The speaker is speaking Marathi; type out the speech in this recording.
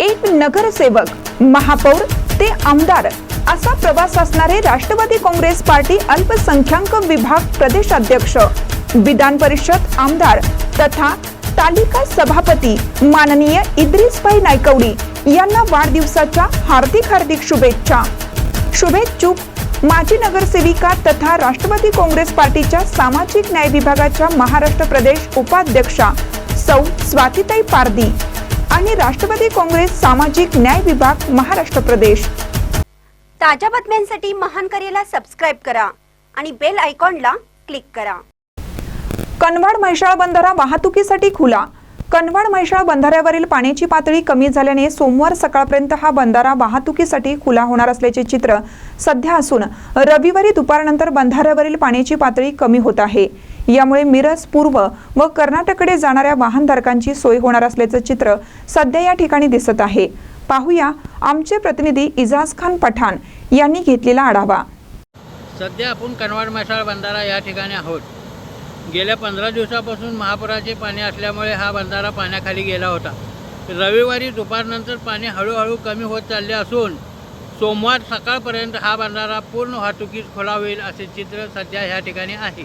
एक नगरसेवक महापौर ते आमदार असा प्रवास असणारे राष्ट्रवादी काँग्रेस पार्टी अल्पसंख्याक विभाग प्रदेशाध्यक्ष विधान परिषद आमदार तथा तालिका सभापती माननीय इद्रिसभाई नायकवडी यांना वाढदिवसाच्या हार्दिक हार्दिक शुभेच्छा. शुभेच्छुक माजी नगरसेविका तथा राष्ट्रवादी काँग्रेस पार्टीच्या सामाजिक न्याय विभागाच्या महाराष्ट्र प्रदेश उपाध्यक्षा सौ स्वातीताई पारदी आणि राष्ट्रवादी काँग्रेस सामाजिक न्याय विभाग महाराष्ट्र प्रदेश. ताज्या बातम्यांसाठी महान करेला सबस्क्राईब करा आणि बेल आयकॉनला क्लिक करा. कनवाड म्हैसाळ बंधारा वाहतुकीसाठी खुला. कनवाड म्हैसाळ बंधाऱ्यावरील पाण्याची पातळी कमी झाल्याने सोमवार सकाळपर्यंत हा बंधारा वाहतुकीसाठी खुला होणार असल्याचे चित्र सध्या असून रविवारी दुपारनंतर बंधाऱ्यावरील पाण्याची पातळी कमी होत आहे. यामुळे मिरज पूर्व व कर्नाटककडे जाणाऱ्या वाहनधारकांची सोय होणार असल्याचं चित्र सध्या या ठिकाणी दिसत आहे. पाहूया आमचे प्रतिनिधी इजाज खान पठाण यांनी घेतलेला आढावा. सध्या आपण कनवाड मसाळ बंधारा या ठिकाणी आहोत. गेल्या पंधरा दिवसापासून महापुराचे पाणी असल्यामुळे हा बंधारा पाण्याखाली गेला होता. रविवारी दुपारनंतर पाणी हळूहळू कमी होत चालले असून सोमवार सकाळपर्यंत हा बंधारा पूर्ण वाहतुकीस खुला होईल असे चित्र सध्या ह्या ठिकाणी आहे.